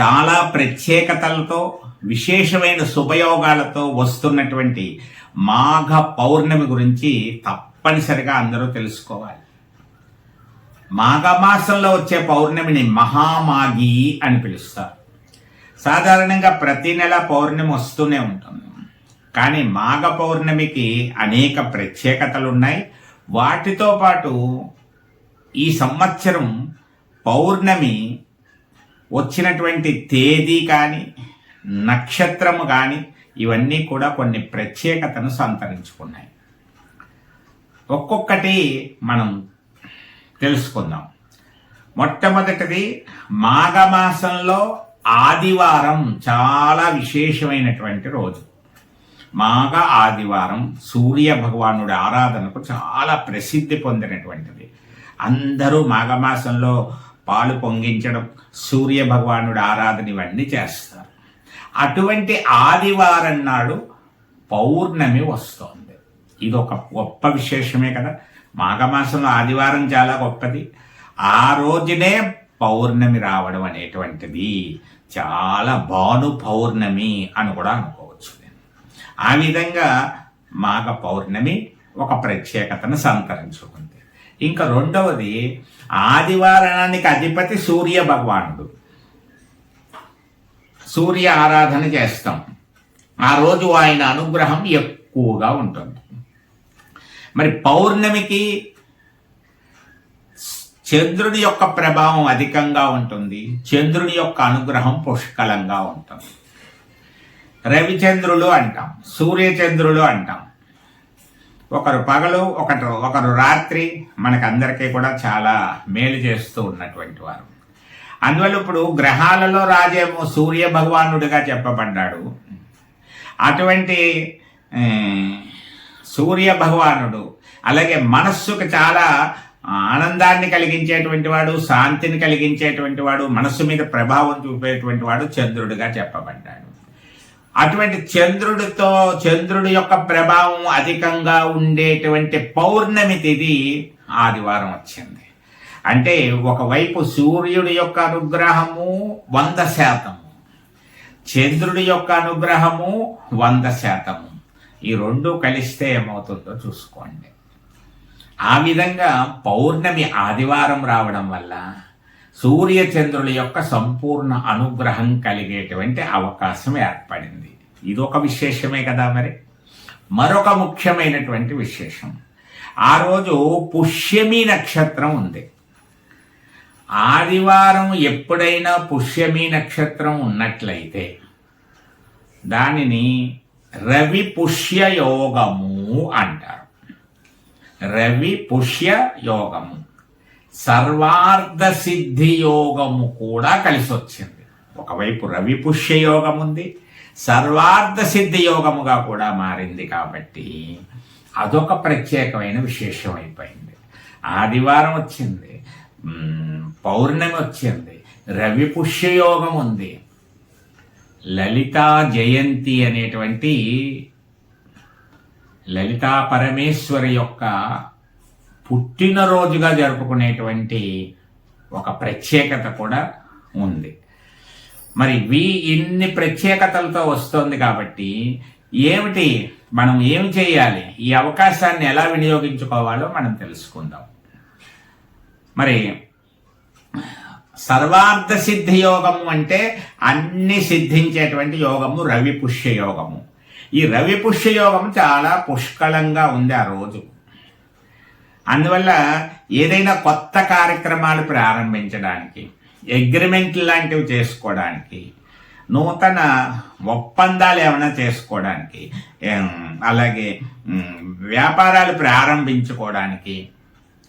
చాలా ప్రత్యేకతలతో విశేషమైన శుభయోగాలతో వస్తున్నటువంటి మాఘ పౌర్ణమి గురించి తప్పనిసరిగా అందరూ తెలుసుకోవాలి. మాఘమాసంలో వచ్చే పౌర్ణమిని మహామాగి అని పిలుస్తారు. సాధారణంగా ప్రతి నెల పౌర్ణమి వస్తూనే ఉంటుంది. కానీ మాఘ పౌర్ణమికి అనేక ప్రత్యేకతలు ఉన్నాయి వాటితో పాటు ఈ సంవత్సరం పౌర్ణమి వచ్చినటువంటి తేదీ కానీ నక్షత్రము కానీ ఇవన్నీ కూడా కొన్ని ప్రత్యేకతను సంతరించుకున్నాయి. ఒక్కొక్కటి మనం తెలుసుకుందాం. మొట్టమొదటిది మాఘమాసంలో ఆదివారం చాలా విశేషమైనటువంటి రోజు. మాఘ ఆదివారం సూర్య భగవానుడి ఆరాధనకు చాలా ప్రసిద్ధి పొందినటువంటిది. అందరూ మాఘమాసంలో పాలు పొంగించడం సూర్య భగవానుడు ఆరాధన ఇవన్నీ చేస్తారు. అటువంటి ఆదివారం నాడు పౌర్ణమి వస్తోంది. ఇది ఒక గొప్ప విశేషమే కదా. మాఘమాసంలో ఆదివారం చాలా గొప్పది. ఆ రోజునే పౌర్ణమి రావడం అనేటువంటిది చాలా భాను పౌర్ణమి అని కూడా అనుకోవచ్చు నేను. ఆ విధంగా మాఘ పౌర్ణమి ఒక ప్రత్యేకతను సంతరించుకుంది. ఇంకా రెండవది ఆదివారానికి అధిపతి సూర్య భగవానుడు. సూర్య ఆరాధన చేస్తాం. ఆ రోజు ఆయన అనుగ్రహం ఎక్కువగా ఉంటుంది. మరి పౌర్ణమికి చంద్రుడి యొక్క ప్రభావం అధికంగా ఉంటుంది. చంద్రుడి యొక్క అనుగ్రహం పుష్కలంగా ఉంటుంది. రవిచంద్రులు అంటాం సూర్యచంద్రులు అంటాం. ఒకరు పగలు ఒకరు ఒకరు రాత్రి మనకందరికీ కూడా చాలా మేలు చేస్తూ ఉన్నటువంటి వారు. అందువల్ల ఇప్పుడు గ్రహాలలో రాజేమో సూర్య భగవానుడిగా చెప్పబడ్డాడు. అటువంటి సూర్య భగవానుడు అలాగే మనస్సుకు చాలా ఆనందాన్ని కలిగించేటువంటి వాడు శాంతిని కలిగించేటువంటి వాడు మనస్సు మీద ప్రభావం చూపేటువంటి వాడు చంద్రుడిగా చెప్పబడ్డాడు. అటువంటి చంద్రుడితో చంద్రుడి యొక్క ప్రభావం అధికంగా ఉండేటువంటి పౌర్ణమి తిది ఆదివారం వచ్చింది. అంటే ఒకవైపు సూర్యుడి యొక్క అనుగ్రహము వంద శాతము చంద్రుడి యొక్క అనుగ్రహము వంద శాతము. ఈ రెండు కలిస్తే ఏమవుతుందో చూసుకోండి. ఆ విధంగా పౌర్ణమి ఆదివారం రావడం వల్ల సూర్యచంద్రుల యొక్క సంపూర్ణ అనుగ్రహం కలిగేటువంటి అవకాశం ఏర్పడింది. ఇది ఒక విశేషమే కదా మరి? మరొక ముఖ్యమైనటువంటి విశేషం. ఆ రోజు పుష్యమి నక్షత్రం ఉంది. ఆదివారం ఎప్పుడైనా పుష్యమి నక్షత్రం ఉన్నట్లయితే దానిని రవి పుష్య యోగము అంటారు. రవి పుష్య యోగము సర్వార్థ సిద్ధి యోగము కూడా కలిసి వచ్చింది ఒకవైపు రవి పుష్య యోగం ఉంది సర్వార్థ సిద్ధి యోగముగా కూడా మారింది కాబట్టి అదొక ప్రత్యేకమైన విశేషం అయిపోయింది ఆదివారం వచ్చింది పౌర్ణమి వచ్చింది రవి పుష్య యోగం ఉంది లలితా జయంతి అనేటువంటి లలితా పరమేశ్వరి యొక్క పుట్టినరోజుగా జరుపుకునేటువంటి ఒక ప్రత్యేకత కూడా ఉంది. మరి వీ ఇన్ని ప్రత్యేకతలతో వస్తుంది కాబట్టి ఏమిటి మనం ఏం చేయాలి ఈ అవకాశాన్ని ఎలా వినియోగించుకోవాలో మనం తెలుసుకుందాం. మరి సర్వార్థ సిద్ధి యోగము అంటే అన్ని సిద్ధించేటువంటి యోగము రవి పుష్య యోగము. ఈ రవి పుష్య యోగం చాలా పుష్కలంగా ఉంది ఆ రోజు. అందువల్ల ఏదైనా కొత్త కార్యక్రమాలు ప్రారంభించడానికి అగ్రిమెంట్ లాంటివి చేసుకోవడానికి నూతన ఒప్పందాలు ఏమైనా చేసుకోవడానికి అలాగే వ్యాపారాలు ప్రారంభించుకోవడానికి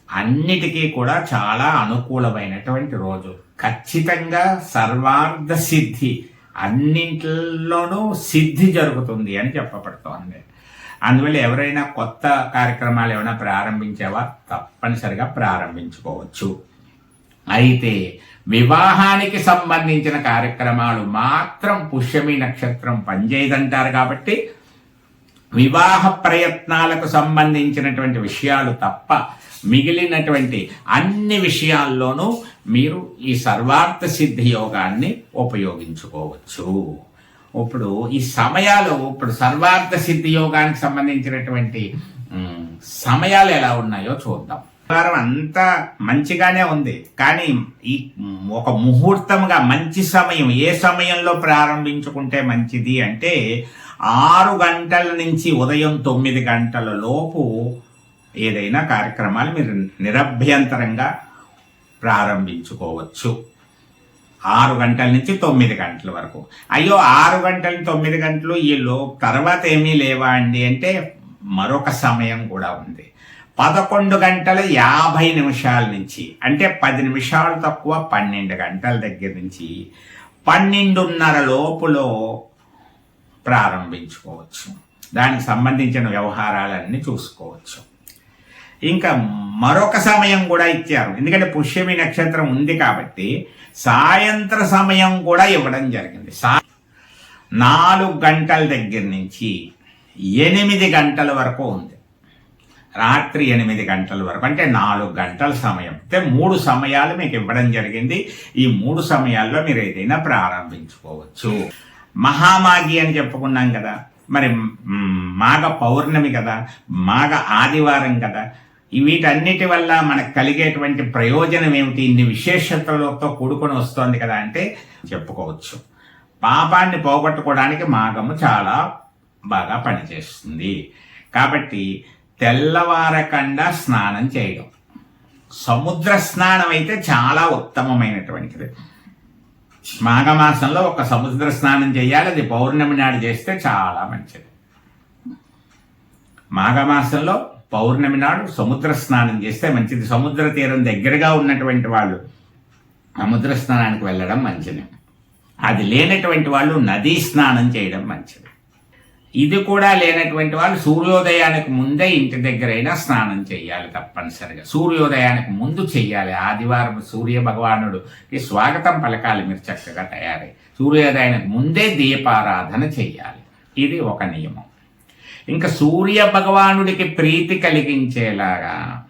అన్నిటికీ కూడా చాలా అనుకూలమైనటువంటి రోజు. ఖచ్చితంగా సర్వార్థ సిద్ధి అన్నింటిలోనూ సిద్ధి జరుగుతుంది అని చెప్పబడుతోంది. అందువల్ల ఎవరైనా కొత్త కార్యక్రమాలు ఏమైనా ప్రారంభించేవా? తప్పనిసరిగా ప్రారంభించుకోవచ్చు. అయితే వివాహానికి సంబంధించిన కార్యక్రమాలు మాత్రం పుష్యమి నక్షత్రం పనిచేయదంటారు కాబట్టి వివాహ ప్రయత్నాలకు సంబంధించినటువంటి విషయాలు తప్ప మిగిలినటువంటి అన్ని విషయాల్లోనూ మీరు ఈ సర్వార్థ సిద్ధి యోగాన్ని ఉపయోగించుకోవచ్చు. ఇప్పుడు ఈ సమయాలు ఇప్పుడు సర్వార్థ సిద్ధి యోగానికి సంబంధించినటువంటి సమయాలు ఎలా ఉన్నాయో చూద్దాం. వారం అంతా మంచిగానే ఉంది కానీ ఈ ఒక ముహూర్తంగా మంచి సమయం ఏ సమయంలో ప్రారంభించుకుంటే మంచిది అంటే ఆరు గంటల నుంచి ఉదయం తొమ్మిది గంటల లోపు ఏదైనా కార్యక్రమాలు మీరు నిరభ్యంతరంగా ప్రారంభించుకోవచ్చు. ఆరు గంటల నుంచి తొమ్మిది గంటల వరకు. అయ్యో ఆరు గంటల తొమ్మిది గంటలు ఈ లో తర్వాత ఏమీ లేవా అండి అంటే మరొక సమయం కూడా ఉంది. పదకొండు గంటల యాభై నిమిషాల నుంచి అంటే పది నిమిషాలు తక్కువ పన్నెండు గంటల దగ్గర నుంచి పన్నెండున్నర లోపులో ప్రారంభించుకోవచ్చు. దానికి సంబంధించిన వ్యవహారాలన్నీ చూసుకోవచ్చు. ఇంకా మరొక సమయం కూడా ఇచ్చారు. ఎందుకంటే పుష్యమి నక్షత్రం ఉంది కాబట్టి సాయంత్ర సమయం కూడా ఇవ్వడం జరిగింది. సా నాలుగు గంటల దగ్గర నుంచి ఎనిమిది గంటల వరకు ఉంది. రాత్రి ఎనిమిది గంటల వరకు అంటే నాలుగు గంటల సమయం. అంటే మూడు సమయాలు మీకు ఇవ్వడం జరిగింది. ఈ మూడు సమయాల్లో మీరు ఏదైనా ప్రారంభించుకోవచ్చు. మహామాగి అని చెప్పుకున్నాం కదా. మరి మాఘ పౌర్ణమి కదా. మాఘ ఆదివారం కదా. వీటన్నిటి వల్ల మనకు కలిగేటువంటి ప్రయోజనం ఏమిటి? ఇన్ని విశేషతలతో కూడుకొని వస్తోంది కదా అంటే చెప్పుకోవచ్చు. పాపాన్ని పోగొట్టుకోవడానికి మాఘము చాలా బాగా పనిచేస్తుంది. కాబట్టి తెల్లవారకుండా స్నానం చేయడం. సముద్ర స్నానం అయితే చాలా ఉత్తమమైనటువంటిది. మాఘమాసంలో ఒక సముద్ర స్నానం చేయాలి అది పౌర్ణమి నాడు చేస్తే చాలా మంచిది. మాఘమాసంలో పౌర్ణమి నాడు సముద్ర స్నానం చేస్తే మంచిది. సముద్ర తీరం దగ్గరగా ఉన్నటువంటి వాళ్ళు సముద్ర స్నానానికి వెళ్ళడం మంచిది. అది లేనటువంటి వాళ్ళు నదీ స్నానం చేయడం మంచిది. ఇది కూడా లేనటువంటి వాళ్ళు సూర్యోదయానికి ముందే ఇంటి దగ్గరైనా స్నానం చేయాలి తప్పనిసరిగా. సూర్యోదయానికి ముందు చెయ్యాలి. ఆదివారం సూర్య భగవానుడికి స్వాగతం పలకాలి మీరు చక్కగా తయారై. సూర్యోదయానికి ముందే దీపారాధన చెయ్యాలి. ఇది ఒక నియమం. ఇంకా సూర్య భగవానుడికి ప్రీతి కలిగించేలాగా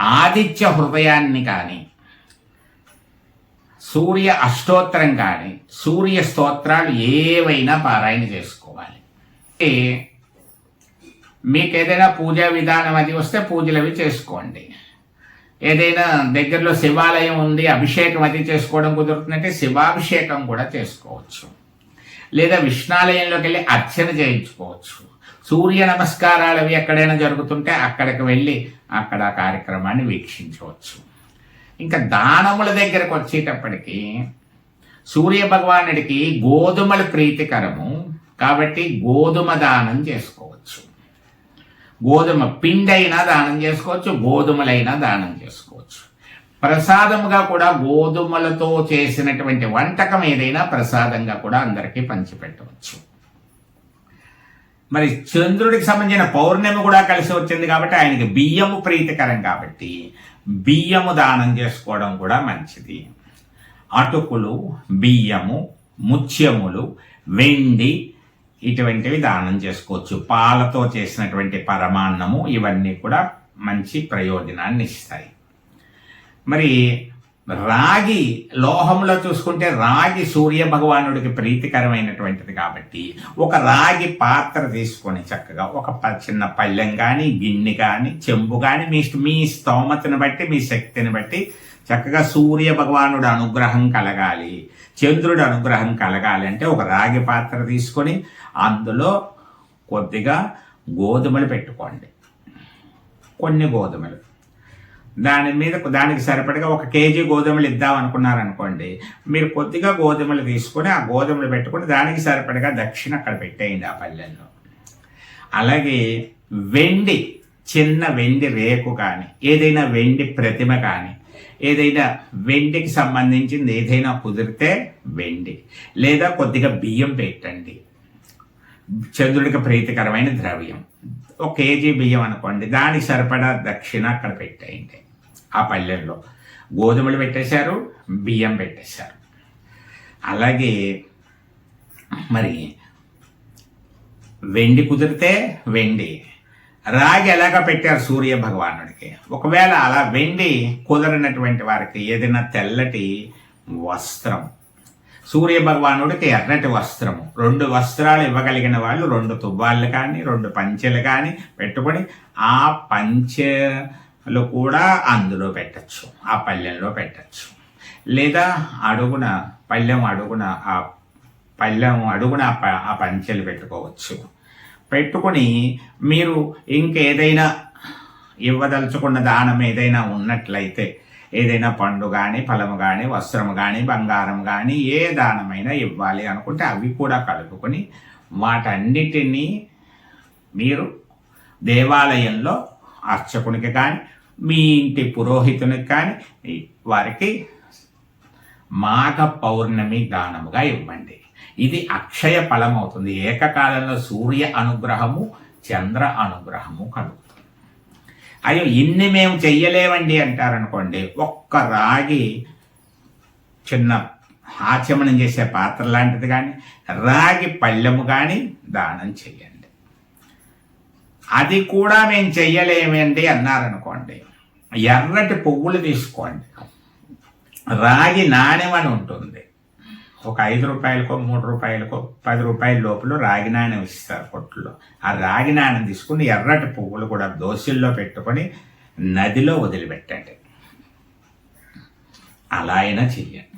ఆదిత్య హృదయాన్ని కానీ సూర్య అష్టోత్తరం కానీ సూర్య స్తోత్రాలు ఏవైనా పారాయణ చేసుకోవాలి. అంటే మీకు ఏదైనా పూజా విధానం అది వస్తే పూజలు అవి చేసుకోండి. ఏదైనా దగ్గరలో శివాలయం ఉంది అభిషేకం అది చేసుకోవడం కుదురుతుందంటే శివాభిషేకం కూడా చేసుకోవచ్చు. లేదా విష్ణాలయంలోకి వెళ్ళి అర్చన చేయించుకోవచ్చు. సూర్య నమస్కారాలు అవి ఎక్కడైనా జరుగుతుంటే అక్కడికి వెళ్ళి అక్కడ ఆ కార్యక్రమాన్ని వీక్షించవచ్చు. ఇంకా దానముల దగ్గరకు వచ్చేటప్పటికి సూర్య భగవానుడికి గోధుమలు ప్రీతికరము కాబట్టి గోధుమ దానం చేసుకోవచ్చు. గోధుమ పిండైనా దానం చేసుకోవచ్చు గోధుమలైనా దానం చేసుకోవచ్చు. ప్రసాదముగా కూడా గోధుమలతో చేసినటువంటి వంటకం ఏదైనా ప్రసాదంగా కూడా అందరికీ పంచిపెట్టవచ్చు. మరి చంద్రుడికి సంబంధించిన పౌర్ణమి కూడా కలిసి వచ్చింది కాబట్టి ఆయనకి బియ్యము ప్రీతికరం కాబట్టి బియ్యము దానం చేసుకోవడం కూడా మంచిది. అటుకులు బియ్యము ముత్యములు వెండి ఇటువంటివి దానం చేసుకోవచ్చు. పాలతో చేసినటువంటి పరమాన్నము ఇవన్నీ కూడా మంచి ప్రయోజనాన్ని ఇస్తాయి. మరి రాగి లోహంలో చూసుకుంటే రాగి సూర్య భగవానుడికి ప్రీతికరమైనటువంటిది కాబట్టి ఒక రాగి పాత్ర తీసుకొని చక్కగా ఒక ప- చిన్న పళ్ళెం కానీ గిన్నె కానీ చెంబు కానీ మీ మీ స్తోమతను బట్టి మీ శక్తిని బట్టి చక్కగా సూర్య భగవానుడు అనుగ్రహం కలగాలి. చంద్రుడు అనుగ్రహం కలగాలి అంటే ఒక రాగి పాత్ర తీసుకొని అందులో కొద్దిగా గోధుమలు పెట్టుకోండి. కొన్ని గోధుమలు. దాని మీద దానికి సరిపడగా ఒక కేజీ గోధుమలు ఇద్దాం అనుకున్నారనుకోండి మీరు కొద్దిగా గోధుమలు తీసుకొని ఆ గోధుమలు పెట్టుకొని దానికి సరిపడగా దక్షిణ అక్కడ పెట్టేయండి ఆ పల్లెల్లో అలాగే వెండి చిన్న వెండి రేకు కానీ ఏదైనా వెండి ప్రతిమ కానీ ఏదైనా వెండికి సంబంధించింది ఏదైనా కుదిరితే వెండి లేదా కొద్దిగా బియ్యం పెట్టండి. చంద్రుడికి ప్రీతికరమైన ద్రవ్యం. ఒక కేజీ బియ్యం అనుకోండి దానికి సరిపడా దక్షిణ అక్కడ పెట్టేయండి. ఆ పల్లెల్లో. గోధుమలు పెట్టేశారు బియ్యం పెట్టేశారు. అలాగే మరి వెండి కుదిరితే వెండి. రాగి ఎలాగ పెట్టారు సూర్య భగవానుడికి? ఒకవేళ అలా వెండి కుదరనటువంటి వారికి ఏదైనా తెల్లటి వస్త్రం. సూర్య భగవానుడికి ఎర్రటి వస్త్రము. రెండు వస్త్రాలు ఇవ్వగలిగిన వాళ్ళు రెండు తువ్వాళ్ళు కానీ రెండు పంచెలు కానీ పెట్టుకొని ఆ లో కూడా అందులో పెట్టచ్చు ఆ పళ్ళెంలో పెట్టచ్చు. లేదా అడుగున పళ్ళెం అడుగున ఆ పళ్ళెం అడుగున ఆ ప- ఆ పంచెలు పెట్టుకోవచ్చు. పెట్టుకొని మీరు ఇంకేదైనా ఇవ్వదలుచుకున్న దానం ఏదైనా ఉన్నట్లయితే ఏదైనా పండు కానీ ఫలము కానీ వస్త్రము కానీ బంగారం కానీ ఏ దానమైనా ఇవ్వాలి అనుకుంటే అవి కూడా కలుపుకొని వాటన్నిటినీ మీరు దేవాలయంలో అర్చకునికి కానీ మీ ఇంటి పురోహితునికి కానీ వారికి మాఘ పౌర్ణమి దానముగా ఇవ్వండి. ఇది అక్షయ ఫలం అవుతుంది ఏకకాలంలో సూర్య అనుగ్రహము చంద్ర అనుగ్రహము కలుగుతుంది. అయ్యో ఇన్ని మేము చెయ్యలేవండి అంటారనుకోండి ఒక్క రాగి చిన్న ఆచమనం చేసే పాత్ర లాంటిది కానీ రాగి పళ్ళెము కానీ దానం చెయ్యండి. అది కూడా మేము చెయ్యలేమండి అన్నారనుకోండి ఎర్రటి పువ్వులు తీసుకోండి. రాగి నాణెం అని ఉంటుంది. ఒక ఐదు రూపాయలకో మూడు రూపాయలకో పది రూపాయల లోపల రాగి నాణెం ఇస్తారు కొట్టులో. ఆ రాగి నాణెం తీసుకుని ఎర్రటి పువ్వులు కూడా దోశల్లో పెట్టుకొని నదిలో వదిలిపెట్టండి. అలా అయినా చెయ్యండి.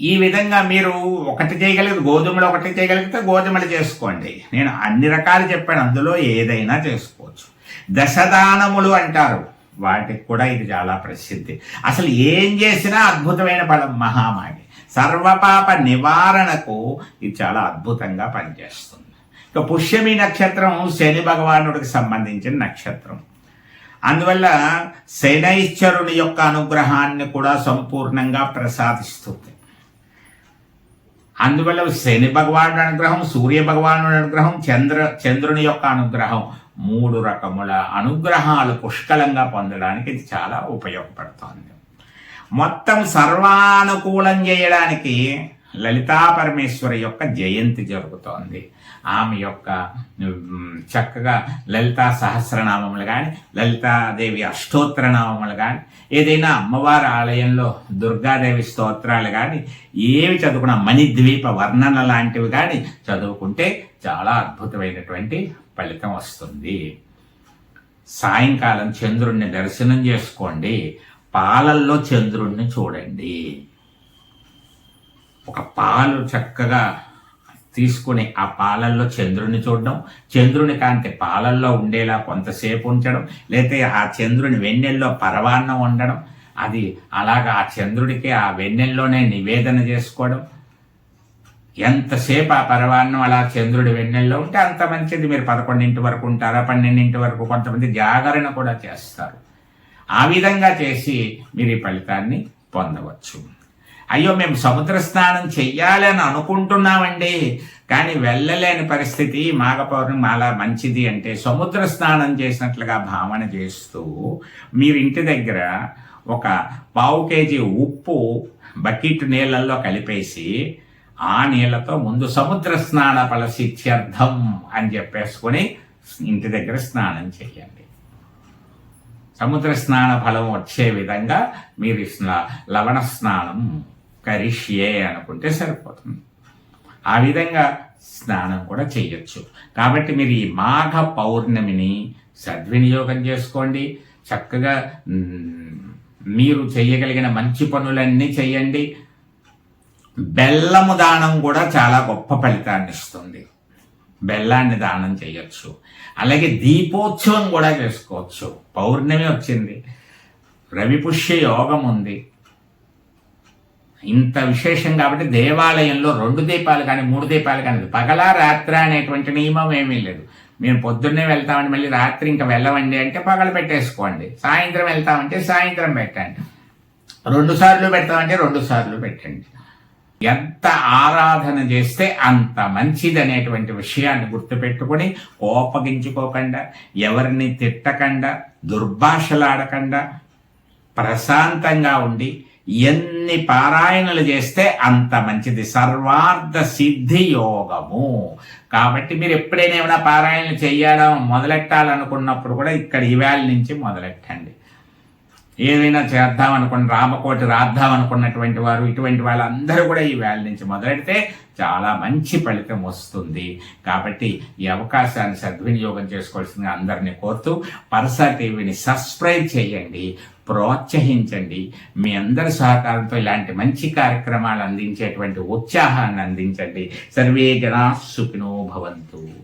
ఈ విధంగా మీరు ఒకటి చేయగలిగితే గోధుమలు ఒకటి చేయగలిగితే గోధుమలు చేసుకోండి. నేను అన్ని రకాలు చెప్పాను అందులో ఏదైనా చేసుకోవచ్చు. దశదానములు అంటారు. వాటికి కూడా ఇది చాలా ప్రసిద్ధి. అసలు ఏం చేసినా అద్భుతమైన ఫలం మహామాగి సర్వపాప నివారణకు ఇది చాలా అద్భుతంగా పనిచేస్తుంది. ఇక పుష్యమి నక్షత్రం శని భగవానుడికి సంబంధించిన నక్షత్రం. అందువల్ల శనైశ్వరుని యొక్క అనుగ్రహాన్ని కూడా సంపూర్ణంగా ప్రసాదిస్తుంది. అందువల్ల శని భగవానుడి అనుగ్రహం సూర్య భగవానుడి అనుగ్రహం చంద్ర చంద్రుని యొక్క అనుగ్రహం మూడు రకముల అనుగ్రహాలు పుష్కలంగా పొందడానికి ఇది చాలా ఉపయోగపడుతుంది. మొత్తం సర్వానుకూలం చేయడానికి లలితా పరమేశ్వరి యొక్క జయంతి జరుగుతోంది. ఆమె యొక్క చక్కగా లలితా సహస్రనామములు కానీ లలితాదేవి అష్టోత్తర నామములు కానీ ఏదైనా అమ్మవారి ఆలయంలో దుర్గాదేవి స్తోత్రాలు కానీ ఏవి చదువుకున్నా మణిద్వీప వర్ణన లాంటివి కానీ చదువుకుంటే చాలా అద్భుతమైనటువంటి ఫలితం వస్తుంది. సాయంకాలం చంద్రుణ్ణి దర్శనం చేసుకోండి. పాలల్లో చంద్రుణ్ణి చూడండి. ఒక పాలు చక్కగా తీసుకుని ఆ పాలల్లో చంద్రుని చూడడం చంద్రుని కాంతి పాలల్లో ఉండేలా కొంతసేపు ఉంచడం లేకపోతే ఆ చంద్రుని వెన్నెల్లో పరవాన్నం ఉండడం అది అలాగా ఆ చంద్రుడికి ఆ వెన్నెల్లోనే నివేదన చేసుకోవడం. ఎంతసేపు ఆ పరవాన్నం అలా చంద్రుడి వెన్నెల్లో ఉంటే అంత మంచిది. మీరు పదకొండింటి వరకు ఉంటారా పన్నెండింటి వరకు కొంతమంది జాగరణ కూడా చేస్తారు. ఆ విధంగా చేసి మీరు ఈ ఫలితాన్ని పొందవచ్చు. అయ్యో మేము సముద్ర స్నానం చెయ్యాలని అనుకుంటున్నామండి. కానీ వెళ్ళలేని పరిస్థితి. మాఘ పౌర్ణమి అలా మంచిది అంటే సముద్ర స్నానం చేసినట్లుగా భావన చేస్తూ మీరు ఇంటి దగ్గర ఒక పావు కేజీ ఉప్పు బకెట్ నీళ్ళల్లో కలిపేసి ఆ నీళ్ళతో ముందు సముద్ర స్నాన ఫలసిత్యర్థం అని చెప్పేసుకొని ఇంటి దగ్గర స్నానం చేయండి సముద్ర స్నాన ఫలం వచ్చే విధంగా మీరు లవణ స్నానం కరిష్యే అనుకుంటే సరిపోతుంది. ఆ విధంగా స్నానం కూడా చేయొచ్చు. కాబట్టి మీరు ఈ మాఘ పౌర్ణమిని సద్వినియోగం చేసుకోండి. చక్కగా మీరు చేయగలిగిన మంచి పనులన్నీ చేయండి. బెల్లము దానం కూడా చాలా గొప్ప ఫలితాన్ని ఇస్తుంది. బెల్లాన్ని దానం చేయొచ్చు. అలాగే దీపోత్సవం కూడా చేసుకోవచ్చు. పౌర్ణమి వచ్చింది. రవిపుష్య యోగం ఉంది. ఇంత విశేషం కాబట్టి దేవాలయంలో రెండు దీపాలు కానీ మూడు దీపాలు కానీ పగల రాత్ర అనేటువంటి నియమం ఏమీ లేదు. మేము పొద్దున్నే వెళ్తామండి మళ్ళీ రాత్రి ఇంకా వెళ్ళవండి అంటే పగలు పెట్టేసుకోండి. సాయంత్రం వెళ్తామంటే సాయంత్రం పెట్టండి. రెండు సార్లు పెడతామంటే రెండు సార్లు పెట్టండి. ఎంత ఆరాధన చేస్తే అంత మంచిది అనేటువంటి విషయాన్ని గుర్తుపెట్టుకొని కోపగించుకోకుండా ఎవరిని తిట్టకుండా దుర్భాషలాడకుండా ప్రశాంతంగా ఉండి ఎన్ని పారాయణలు చేస్తే అంత మంచిది. సర్వార్థ సిద్ధి యోగము. కాబట్టి మీరు ఎప్పుడైనా ఏమైనా పారాయణలు చేయడం మొదలెట్టాలనుకున్నప్పుడు కూడా ఇక్కడ ఇవాళ నుంచి మొదలెట్టండి. ఏదైనా చేద్దాం అనుకుని రామకోటి రాద్దాం అనుకున్నటువంటి వారు ఇటువంటి వాళ్ళందరూ కూడా ఈ వేళ నుంచి మొదలెడితే చాలా మంచి ఫలితం వస్తుంది. కాబట్టి ఈ అవకాశాన్ని సద్వినియోగం చేసుకోవాల్సిందిగా అందరినీ కోరుతూ పరసా టీవీని సబ్స్క్రైబ్ చేయండి ప్రోత్సహించండి. మీ అందరి సహకారంతో ఇలాంటి మంచి కార్యక్రమాలు అందించేటువంటి ఉత్సాహాన్ని అందించండి. సర్వే జనా సుఖినో భవంతు.